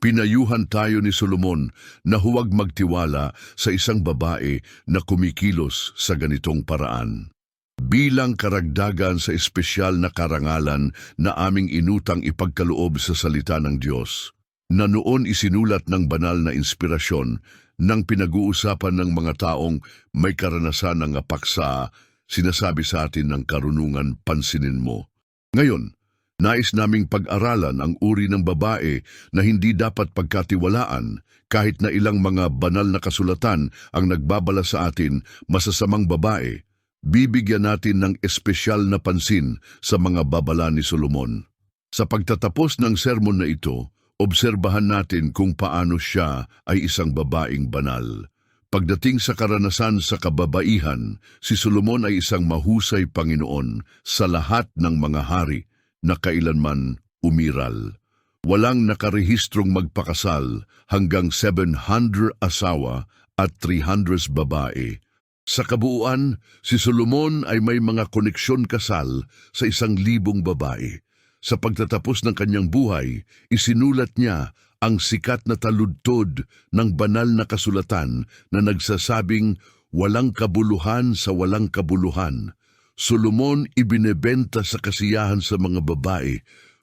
Pinayuhan tayo ni Solomon na huwag magtiwala sa isang babae na kumikilos sa ganitong paraan. Bilang karagdagan sa espesyal na karangalan na aming inutang ipagkaloob sa salita ng Diyos, na noon isinulat ng banal na inspirasyon ng pinag-uusapan ng mga taong may karanasan ng paksa, sinasabi sa atin ng karunungan pansinin mo. Ngayon, nais naming pag-aralan ang uri ng babae na hindi dapat pagkatiwalaan kahit na ilang mga banal na kasulatan ang nagbabala sa atin masasamang babae, bibigyan natin ng espesyal na pansin sa mga babala ni Solomon. Sa pagtatapos ng sermon na ito, obserbahan natin kung paano siya ay isang babaeng banal. Pagdating sa karanasan sa kababaihan, si Solomon ay isang mahusay Panginoon sa lahat ng mga hari na kailanman umiral. Walang nakarehistrong magpakasal hanggang 700 asawa at 300 babae. Sa kabuuan, si Solomon ay may mga koneksyon kasal sa isang libong babae. Sa pagtatapos ng kanyang buhay, isinulat niya ang sikat na taludtod ng banal na kasulatan na nagsasabing walang kabuluhan sa walang kabuluhan. Solomon ibinebenta sa kasiyahan sa mga babae,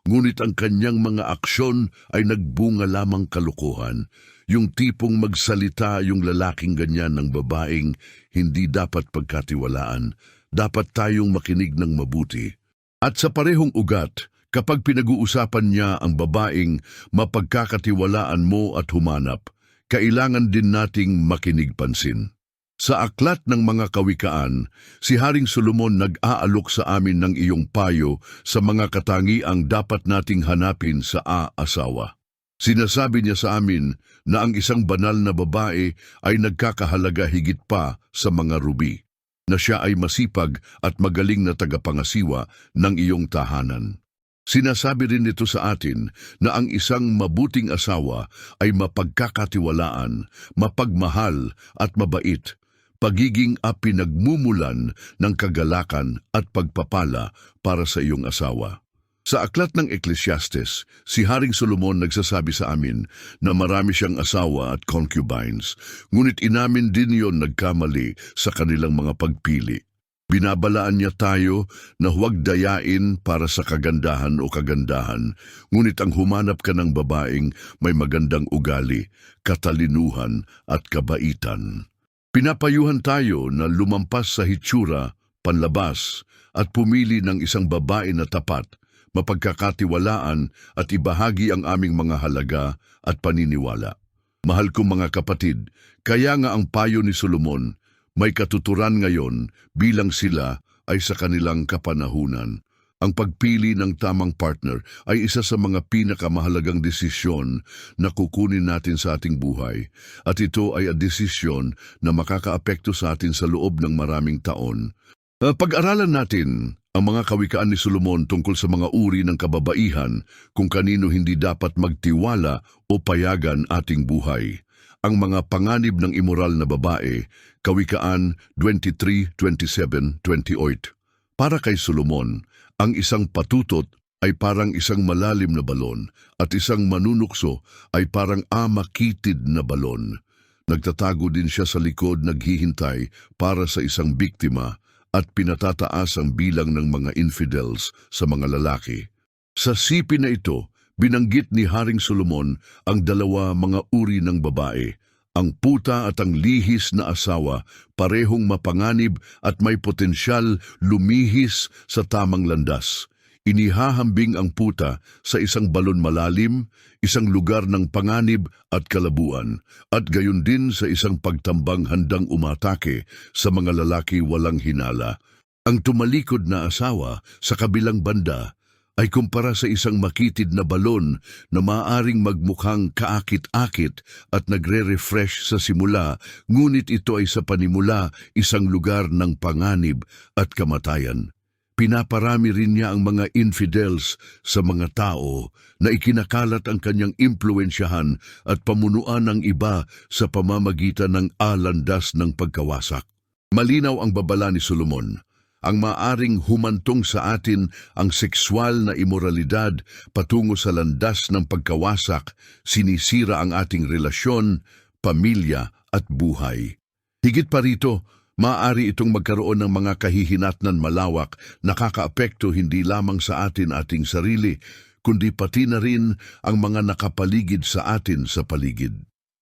ngunit ang kanyang mga aksyon ay nagbunga lamang kalukuhan. Yung tipong magsalita yung lalaking ganyan ng babaeng hindi dapat pagkatiwalaan. Dapat tayong makinig ng mabuti. At sa parehong ugat, kapag pinag-uusapan niya ang babaeng mapagkakatiwalaan mo at humanap, kailangan din nating makinig pansin. Sa aklat ng mga kawikaan, si Haring Solomon nag-aalok sa amin ng iyong payo sa mga katangiang dapat nating hanapin sa aasawa. Sinasabi niya sa amin na ang isang banal na babae ay nagkakahalaga higit pa sa mga rubi, na siya ay masipag at magaling na tagapangasiwa ng iyong tahanan. Sinasabi rin nito sa atin na ang isang mabuting asawa ay mapagkakatiwalaan, mapagmahal at mabait, pagiging a pinagmumulan ng kagalakan at pagpapala para sa iyong asawa. Sa aklat ng Ecclesiastes, si Haring Solomon nagsasabi sa amin na marami siyang asawa at concubines, ngunit inamin din yon nagkamali sa kanilang mga pagpili. Binabalaan niya tayo na huwag dayain para sa kagandahan o kagandahan, ngunit ang humanap ka ng babaeng may magandang ugali, katalinuhan at kabaitan. Pinapayuhan tayo na lumampas sa hitsura, panlabas, at pumili ng isang babae na tapat, mapagkakatiwalaan at ibahagi ang aming mga halaga at paniniwala. Mahal kong mga kapatid, kaya nga ang payo ni Solomon, may katuturan ngayon bilang sila ay sa kanilang kapanahunan. Ang pagpili ng tamang partner ay isa sa mga pinakamahalagang desisyon na kukunin natin sa ating buhay at ito ay ang desisyon na makakaapekto sa atin sa loob ng maraming taon. Uh, Pag-aralan natin ang mga kawikaan ni Solomon tungkol sa mga uri ng kababaihan kung kanino hindi dapat magtiwala o payagan ating buhay. Ang mga panganib ng immoral na babae, Kawikaan 23, 27, 28. Para kay Solomon, ang isang patutot ay parang isang malalim na balon at isang manunukso ay parang amakitid na balon. Nagtatago din siya sa likod naghihintay para sa isang biktima at pinatataas ang bilang ng mga infidels sa mga lalaki. Sa sipi na ito, binanggit ni Haring Solomon ang dalawa mga uri ng babae, ang puta at ang lihis na asawa, parehong mapanganib at may potensyal lumihis sa tamang landas. Inihahambing ang puta sa isang balon malalim, isang lugar ng panganib at kalabuan, at gayon din sa isang pagtambang handang umatake sa mga lalaki walang hinala. Ang tumalikod na asawa sa kabilang banda ay kumpara sa isang makitid na balon na maaring magmukhang kaakit-akit at nagre-refresh sa simula, ngunit ito ay sa panimula isang lugar ng panganib at kamatayan. Pinaparami rin niya ang mga infidels sa mga tao na ikinakalat ang kanyang impluensyahan at pamunuan ng iba sa pamamagitan ng alandas ng pagkawasak. Malinaw ang babala ni Solomon. Ang maaring humantong sa atin ang sexual na imoralidad patungo sa landas ng pagkawasak, sinisira ang ating relasyon, pamilya at buhay. Higit pa rito, maaari itong magkaroon ng mga kahihinatnan malawak nakakaapekto hindi lamang sa atin ating sarili, kundi pati na rin ang mga nakapaligid sa atin sa paligid.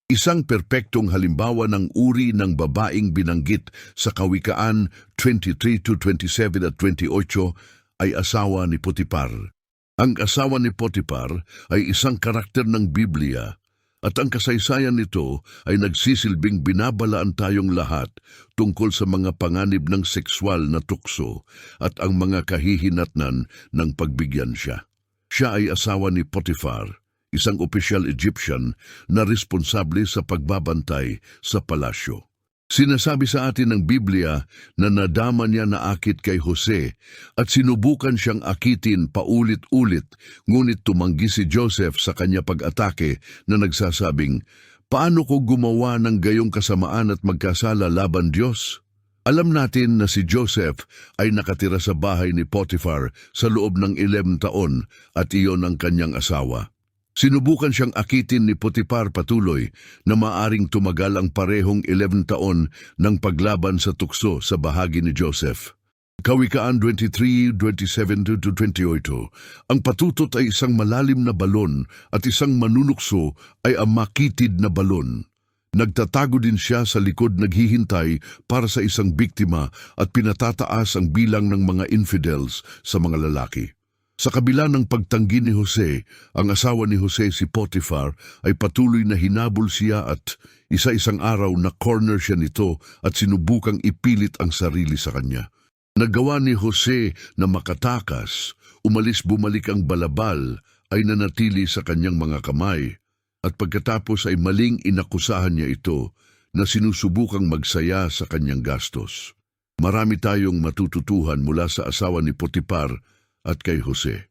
Isang perpektong halimbawa ng uri ng babaeng binanggit sa Kawikaan 23 to 27 at 28 ay asawa ni Potipar. Ang asawa ni Potipar ay isang karakter ng Biblia at ang kasaysayan nito ay nagsisilbing binabalaan tayong lahat tungkol sa mga panganib ng sexual na tukso at ang mga kahihinatnan ng pagbigyan siya. Siya ay asawa ni Potiphar, isang opisyal Egyptian na responsable sa pagbabantay sa palasyo. Sinasabi sa atin ng Biblia na nadama niya na akit kay Jose at sinubukan siyang akitin paulit-ulit ngunit tumanggi si Joseph sa kanya pag-atake na nagsasabing, Paano ko gumawa ng gayong kasamaan at magkasala laban Diyos? Alam natin na si Joseph ay nakatira sa bahay ni Potiphar sa loob ng ilim taon at iyon ang kanyang asawa. Sinubukan siyang akitin ni Potiphar patuloy na maaring tumagal ang parehong 11 taon ng paglaban sa tukso sa bahagi ni Joseph. Kawikaan 23, 27 to 28, ang patutot ay isang malalim na balon at isang manunukso ay ang makitid na balon. Nagtatago din siya sa likod naghihintay para sa isang biktima at pinatataas ang bilang ng mga infidels sa mga lalaki. Sa kabila ng pagtanggi ni Jose, ang asawa ni Jose si Potiphar ay patuloy na hinabol siya at isa-isang araw na corner siya nito at sinubukang ipilit ang sarili sa kanya. Nagawa ni Jose na makatakas, umalis bumalik ang balabal ay nanatili sa kanyang mga kamay at pagkatapos ay maling inakusahan niya ito na sinusubukang magsaya sa kanyang gastos. Marami tayong matututuhan mula sa asawa ni Potipar at kay Jose.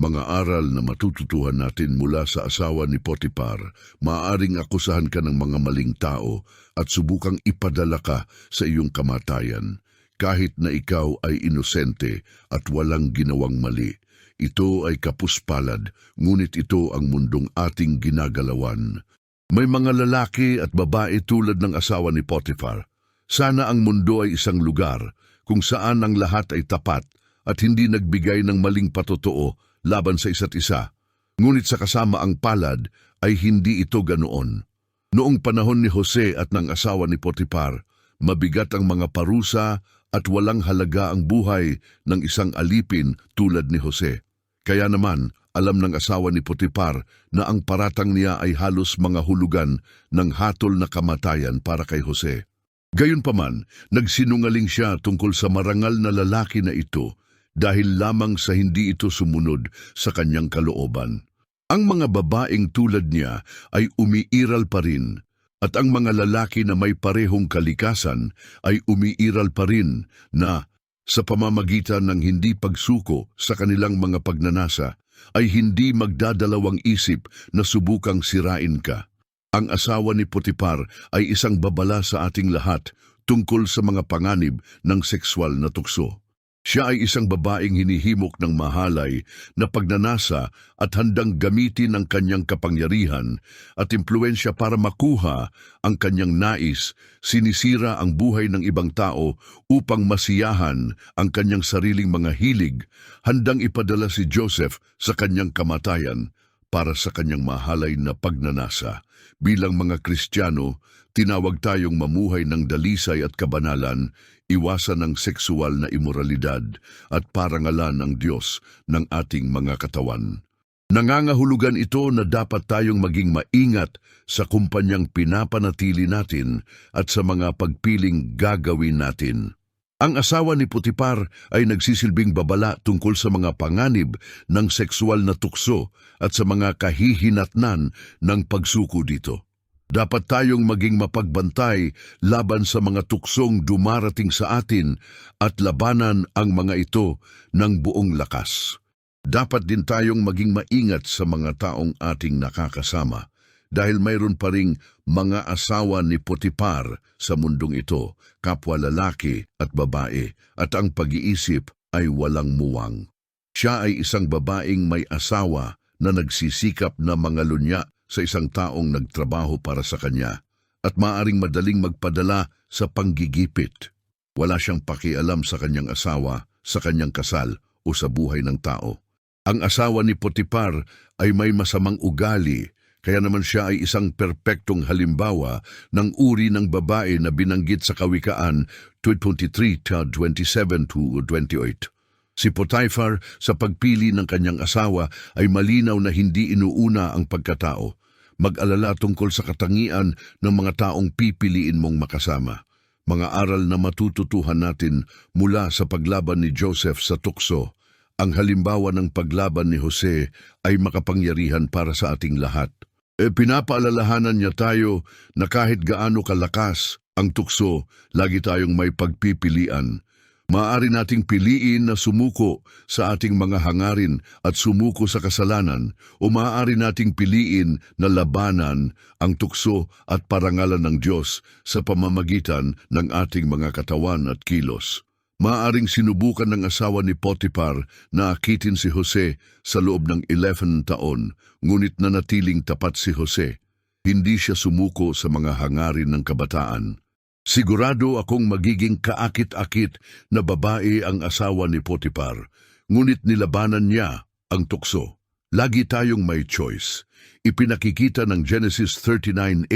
Mga aral na matututuhan natin mula sa asawa ni Potipar, maaaring akusahan ka ng mga maling tao at subukang ipadala ka sa iyong kamatayan, kahit na ikaw ay inosente at walang ginawang mali. Ito ay kapuspalad, ngunit ito ang mundong ating ginagalawan. May mga lalaki at babae tulad ng asawa ni Potiphar. Sana ang mundo ay isang lugar kung saan ang lahat ay tapat at hindi nagbigay ng maling patotoo laban sa isa't isa. Ngunit sa kasama ang palad ay hindi ito ganoon. Noong panahon ni Jose at ng asawa ni Potiphar, mabigat ang mga parusa at walang halaga ang buhay ng isang alipin tulad ni Jose. Kaya naman, alam ng asawa ni Potiphar na ang paratang niya ay halos mga hulugan ng hatol na kamatayan para kay Jose. Gayunpaman, nagsinungaling siya tungkol sa marangal na lalaki na ito dahil lamang sa hindi ito sumunod sa kanyang kalooban. Ang mga babaeng tulad niya ay umiiral pa rin at ang mga lalaki na may parehong kalikasan ay umiiral pa rin na sa pamamagitan ng hindi pagsuko sa kanilang mga pagnanasa ay hindi magdadalawang isip na subukang sirain ka. Ang asawa ni Potipar ay isang babala sa ating lahat tungkol sa mga panganib ng sexual na tukso. Siya ay isang babaeng hinihimok ng mahalay na pagnanasa at handang gamitin ang kanyang kapangyarihan at impluensya para makuha ang kanyang nais, sinisira ang buhay ng ibang tao upang masiyahan ang kanyang sariling mga hilig, handang ipadala si Joseph sa kanyang kamatayan para sa kanyang mahalay na pagnanasa. Bilang mga Kristiyano, tinawag tayong mamuhay ng dalisay at kabanalan, iwasan ng sexual na imoralidad at parangalan ng Diyos ng ating mga katawan. Nangangahulugan ito na dapat tayong maging maingat sa kumpanyang pinapanatili natin at sa mga pagpiling gagawin natin. Ang asawa ni Putipar ay nagsisilbing babala tungkol sa mga panganib ng sexual na tukso at sa mga kahihinatnan ng pagsuko dito. Dapat tayong maging mapagbantay laban sa mga tuksong dumarating sa atin at labanan ang mga ito ng buong lakas. Dapat din tayong maging maingat sa mga taong ating nakakasama dahil mayroon pa ring mga asawa ni Potipar sa mundong ito, kapwa lalaki at babae, at ang pag-iisip ay walang muwang. Siya ay isang babaeng may asawa na nagsisikap na mangalunya sa isang taong nagtrabaho para sa kanya at maaring madaling magpadala sa panggigipit. Wala siyang pakialam sa kanyang asawa, sa kanyang kasal o sa buhay ng tao. Ang asawa ni Potipar ay may masamang ugali, kaya naman siya ay isang perpektong halimbawa ng uri ng babae na binanggit sa Kawikaan 23 27 to 28. Si Potiphar sa pagpili ng kanyang asawa ay malinaw na hindi inuuna ang pagkatao. Mag-alala tungkol sa katangian ng mga taong pipiliin mong makasama. Mga aral na matututuhan natin mula sa paglaban ni Joseph sa tukso. Ang halimbawa ng paglaban ni Jose ay makapangyarihan para sa ating lahat. E pinapaalalahanan niya tayo na kahit gaano kalakas ang tukso, lagi tayong may pagpipilian. Maaari nating piliin na sumuko sa ating mga hangarin at sumuko sa kasalanan o maaari nating piliin na labanan ang tukso at parangalan ng Diyos sa pamamagitan ng ating mga katawan at kilos. Maaring sinubukan ng asawa ni Potiphar na akitin si Jose sa loob ng 11 taon, ngunit nanatiling tapat si Jose. Hindi siya sumuko sa mga hangarin ng kabataan. Sigurado akong magiging kaakit-akit na babae ang asawa ni Potiphar, ngunit nilabanan niya ang tukso. Lagi tayong may choice. Ipinakikita ng Genesis 39.8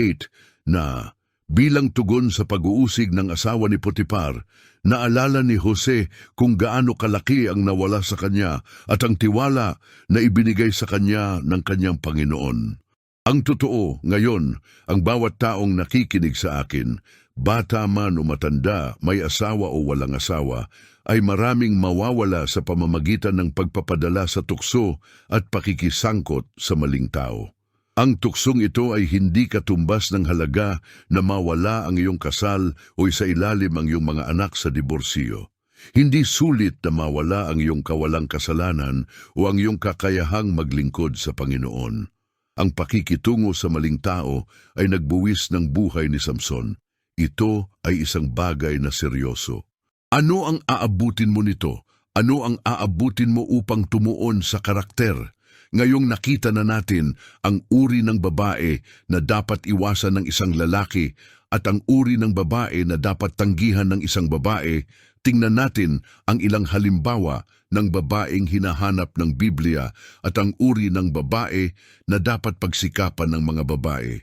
na bilang tugon sa pag-uusig ng asawa ni Potiphar, naalala ni Jose kung gaano kalaki ang nawala sa kanya at ang tiwala na ibinigay sa kanya ng kanyang Panginoon. Ang totoo, ngayon, ang bawat taong nakikinig sa akin, bata man o matanda, may asawa o walang asawa, ay maraming mawawala sa pamamagitan ng pagpapadala sa tukso at pakikisangkot sa maling tao. Ang tuksong ito ay hindi katumbas ng halaga na mawala ang iyong kasal o sa ilalim ang iyong mga anak sa diborsyo. Hindi sulit na mawala ang iyong kawalang kasalanan o ang iyong kakayahang maglingkod sa Panginoon. Ang pakikitungo sa maling tao ay nagbuwis ng buhay ni Samson. Ito ay isang bagay na seryoso. Ano ang aabutin mo nito? Ano ang aabutin mo upang tumuon sa karakter? Ngayong nakita na natin ang uri ng babae na dapat iwasan ng isang lalaki at ang uri ng babae na dapat tanggihan ng isang babae, tingnan natin ang ilang halimbawa ng babaeng hinahanap ng Biblia at ang uri ng babae na dapat pagsikapan ng mga babae.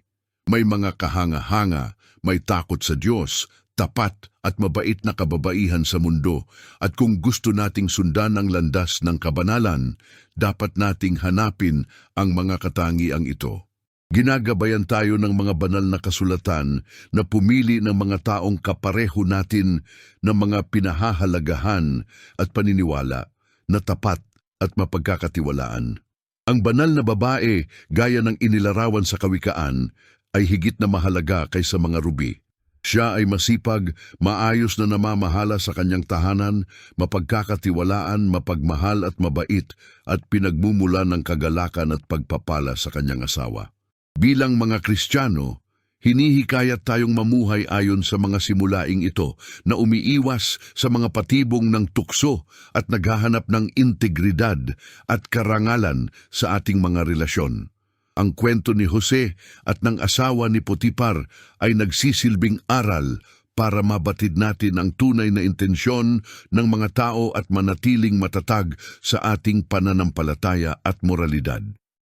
May mga kahanga-hanga, may takot sa Diyos, tapat at mabait na kababaihan sa mundo at kung gusto nating sundan ang landas ng kabanalan, dapat nating hanapin ang mga katangiang ito. Ginagabayan tayo ng mga banal na kasulatan na pumili ng mga taong kapareho natin ng mga pinahahalagahan at paniniwala na tapat at mapagkakatiwalaan. Ang banal na babae, gaya ng inilarawan sa kawikaan, ay higit na mahalaga kaysa mga rubi. Siya ay masipag, maayos na namamahala sa kanyang tahanan, mapagkakatiwalaan, mapagmahal at mabait, at pinagmumula ng kagalakan at pagpapala sa kanyang asawa. Bilang mga Kristiyano, hinihikayat tayong mamuhay ayon sa mga simulaing ito na umiiwas sa mga patibong ng tukso at naghahanap ng integridad at karangalan sa ating mga relasyon. Ang kwento ni Jose at ng asawa ni Potipar ay nagsisilbing aral para mabatid natin ang tunay na intensyon ng mga tao at manatiling matatag sa ating pananampalataya at moralidad.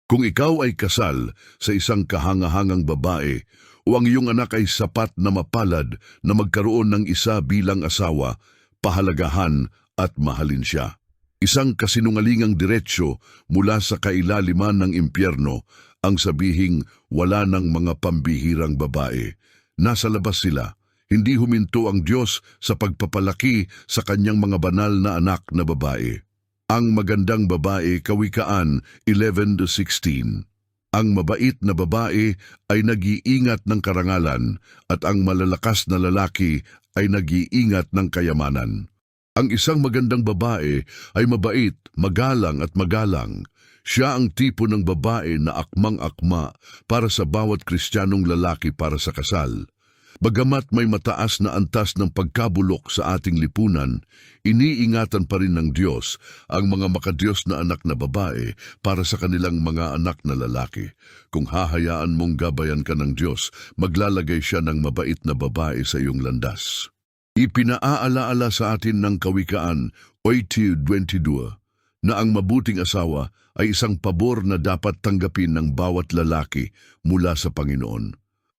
Kung ikaw ay kasal sa isang kahangahangang babae o ang iyong anak ay sapat na mapalad na magkaroon ng isa bilang asawa, pahalagahan at mahalin siya. Isang kasinungalingang diretsyo mula sa kailaliman ng impyerno ang sabihing wala ng mga pambihirang babae. Nasa labas sila. Hindi huminto ang Diyos sa pagpapalaki sa kanyang mga banal na anak na babae. Ang magandang babae, Kawikaan 11-16. Ang mabait na babae ay nag-iingat ng karangalan at ang malalakas na lalaki ay nag-iingat ng kayamanan. Ang isang magandang babae ay mabait, magalang at magalang. Siya ang tipo ng babae na akmang-akma para sa bawat kristyanong lalaki para sa kasal. Bagamat may mataas na antas ng pagkabulok sa ating lipunan, iniingatan pa rin ng Diyos ang mga makadiyos na anak na babae para sa kanilang mga anak na lalaki. Kung hahayaan mong gabayan ka ng Diyos, maglalagay siya ng mabait na babae sa iyong landas. Ipinaaalaala sa atin ng Kawikaan 8.22 na ang mabuting asawa ay isang pabor na dapat tanggapin ng bawat lalaki mula sa Panginoon.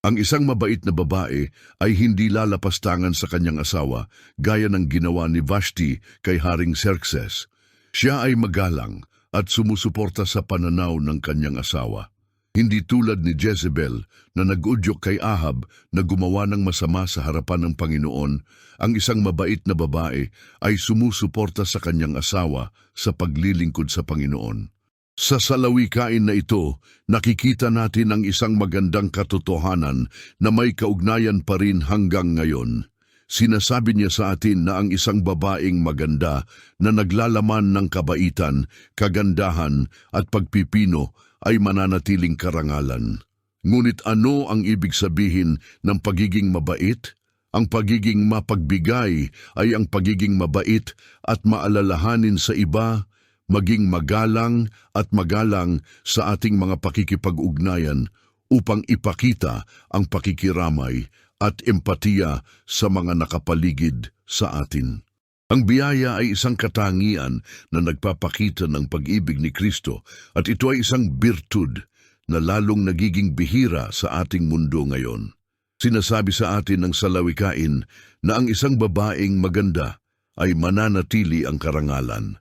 Ang isang mabait na babae ay hindi lalapastangan sa kanyang asawa gaya ng ginawa ni Vashti kay Haring Xerxes. Siya ay magalang at sumusuporta sa pananaw ng kanyang asawa. Hindi tulad ni Jezebel na nag-udyok kay Ahab na gumawa ng masama sa harapan ng Panginoon, ang isang mabait na babae ay sumusuporta sa kanyang asawa sa paglilingkod sa Panginoon. Sa salawikain na ito, nakikita natin ang isang magandang katotohanan na may kaugnayan pa rin hanggang ngayon. Sinasabi niya sa atin na ang isang babaeng maganda na naglalaman ng kabaitan, kagandahan at pagpipino ay mananatiling karangalan. Ngunit ano ang ibig sabihin ng pagiging mabait? Ang pagiging mapagbigay ay ang pagiging mabait at maalalahanin sa iba, maging magalang at magalang sa ating mga pakikipag-ugnayan upang ipakita ang pakikiramay at empatiya sa mga nakapaligid sa atin. Ang biyaya ay isang katangian na nagpapakita ng pag-ibig ni Kristo at ito ay isang birtud na lalong nagiging bihira sa ating mundo ngayon. Sinasabi sa atin ng salawikain na ang isang babaeng maganda ay mananatili ang karangalan.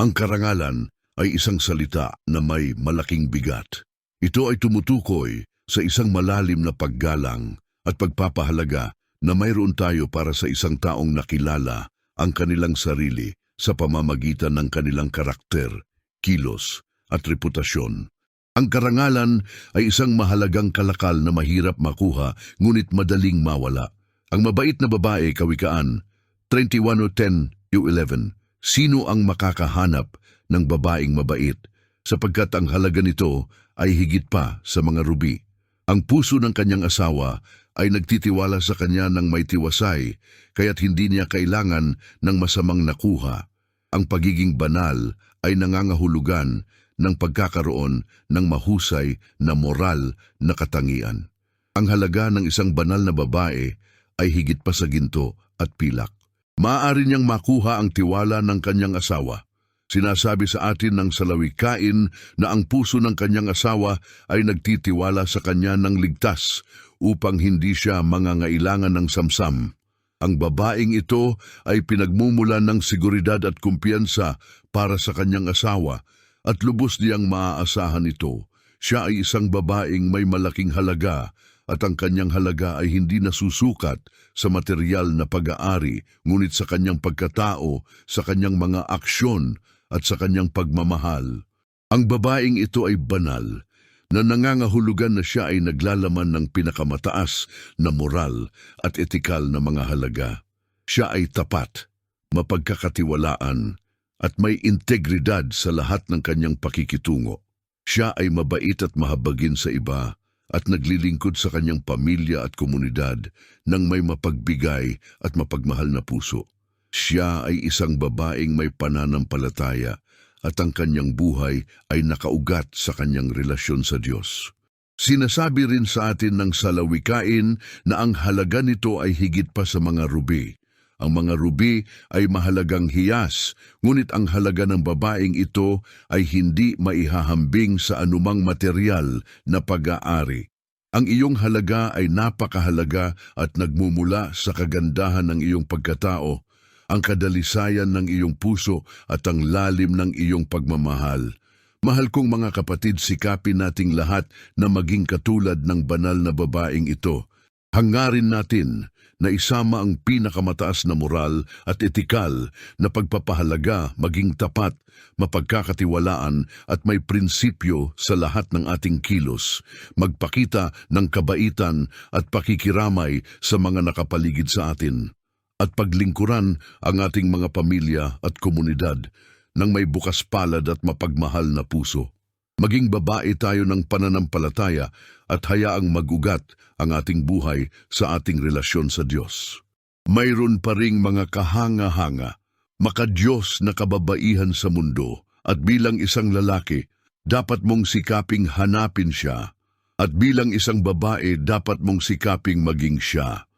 Ang karangalan ay isang salita na may malaking bigat. Ito ay tumutukoy sa isang malalim na paggalang at pagpapahalaga na mayroon tayo para sa isang taong nakilala ang kanilang sarili sa pamamagitan ng kanilang karakter, kilos at reputasyon. Ang karangalan ay isang mahalagang kalakal na mahirap makuha ngunit madaling mawala. Ang mabait na babae, kawikaan, 31.10-11, sino ang makakahanap ng babaeng mabait sapagkat ang halaga nito ay higit pa sa mga rubi. Ang puso ng kanyang asawa ay nagtitiwala sa kanya ng may tiwasay, kaya't hindi niya kailangan ng masamang nakuha. Ang pagiging banal ay nangangahulugan ng pagkakaroon ng mahusay na moral na katangian. Ang halaga ng isang banal na babae ay higit pa sa ginto at pilak. Maaari niyang makuha ang tiwala ng kanyang asawa. Sinasabi sa atin ng salawikain na ang puso ng kanyang asawa ay nagtitiwala sa kanya ng ligtas upang hindi siya mangangailangan ng samsam. Ang babaeng ito ay pinagmumulan ng seguridad at kumpiyansa para sa kanyang asawa at lubos niyang maaasahan ito. Siya ay isang babaeng may malaking halaga at ang kanyang halaga ay hindi nasusukat sa material na pag-aari ngunit sa kanyang pagkatao, sa kanyang mga aksyon at sa kanyang pagmamahal. Ang babaeng ito ay banal na nangangahulugan na siya ay naglalaman ng pinakamataas na moral at etikal na mga halaga. Siya ay tapat, mapagkakatiwalaan, at may integridad sa lahat ng kanyang pakikitungo. Siya ay mabait at mahabagin sa iba at naglilingkod sa kanyang pamilya at komunidad ng may mapagbigay at mapagmahal na puso. Siya ay isang babaeng may pananampalataya at ang kanyang buhay ay nakaugat sa kanyang relasyon sa Diyos. Sinasabi rin sa atin ng salawikain na ang halaga nito ay higit pa sa mga rubi. Ang mga rubi ay mahalagang hiyas, ngunit ang halaga ng babaeng ito ay hindi maihahambing sa anumang material na pag-aari. Ang iyong halaga ay napakahalaga at nagmumula sa kagandahan ng iyong pagkatao, ang kadalisayan ng iyong puso at ang lalim ng iyong pagmamahal. Mahal kong mga kapatid, sikapin nating lahat na maging katulad ng banal na babaeng ito. Hangarin natin na isama ang pinakamataas na moral at etikal na pagpapahalaga, maging tapat, mapagkakatiwalaan at may prinsipyo sa lahat ng ating kilos, magpakita ng kabaitan at pakikiramay sa mga nakapaligid sa atin, at paglingkuran ang ating mga pamilya at komunidad ng may bukas palad at mapagmahal na puso. Maging babae tayo ng pananampalataya at hayaang magugat ang ating buhay sa ating relasyon sa Diyos. Mayroon pa ring mga kahanga-hanga, makadiyos na kababaihan sa mundo at bilang isang lalaki, dapat mong sikaping hanapin siya at bilang isang babae dapat mong sikaping maging siya.